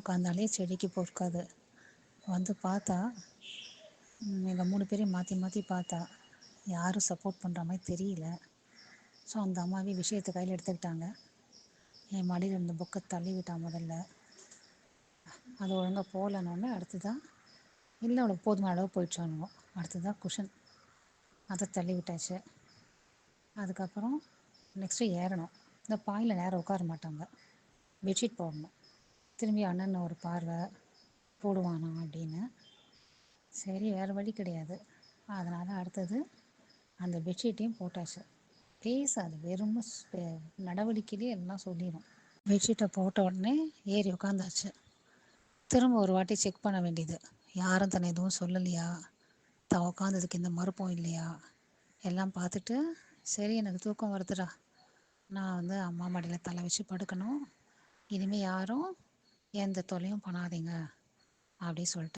உட்காந்தாலே செடிக்கு பொறுக்காது. வந்து பார்த்தா எங்கள் மூணு பேரையும் மாற்றி மாற்றி பார்த்தா யாரும் சப்போர்ட் பண்ணுற மாதிரி தெரியல. ஸோ அந்த அம்மாவே விஷயத்தை கையில் எடுத்துக்கிட்டாங்க. என் மடியில் இருந்த புக்கை தள்ளி விட்டா முதல்ல. அது ஒழுங்காக போகலன்னொன்னே அடுத்ததான் இல்லை அவளுக்கு போதுமான அளவு போயிடுச்சானுவோம் அடுத்ததான் குஷன் அதை தள்ளி விட்டாச்சு. அதுக்கப்புறம் நெக்ஸ்ட்டு ஏறணும். இந்த பாயில் நேரம் உட்கார மாட்டாங்க. பெட்ஷீட் போடணும். திரும்பி அண்ணன் ஒரு பார்வை போடுவானா அப்படின்னு. சரி வேறு வழி கிடையாது. அதனால் அடுத்தது அந்த பெட்ஷீட்டையும் போட்டாச்சு. பேசாது வெறும் நடவடிக்கையிலே எல்லாம் சொல்லிடும் பெட்ஷீட்டை போட்ட உடனே ஏறி உட்காந்தாச்சு திரும்ப ஒரு வாட்டி செக் பண்ண வேண்டியது. யாரும் தன்னை எதுவும் சொல்லலையா? தான் உட்காந்ததுக்கு எந்த மறுப்பும் இல்லையா? எல்லாம் பார்த்துட்டு சரி எனக்கு தூக்கம் வருதுடா. நான் வந்து அம்மா மடியில் தலை வச்சு படுக்கணும். இனிமேல் யாரும் எந்த தொல்லையும் பண்ணாதீங்க அப்படி சொல்லிட்டு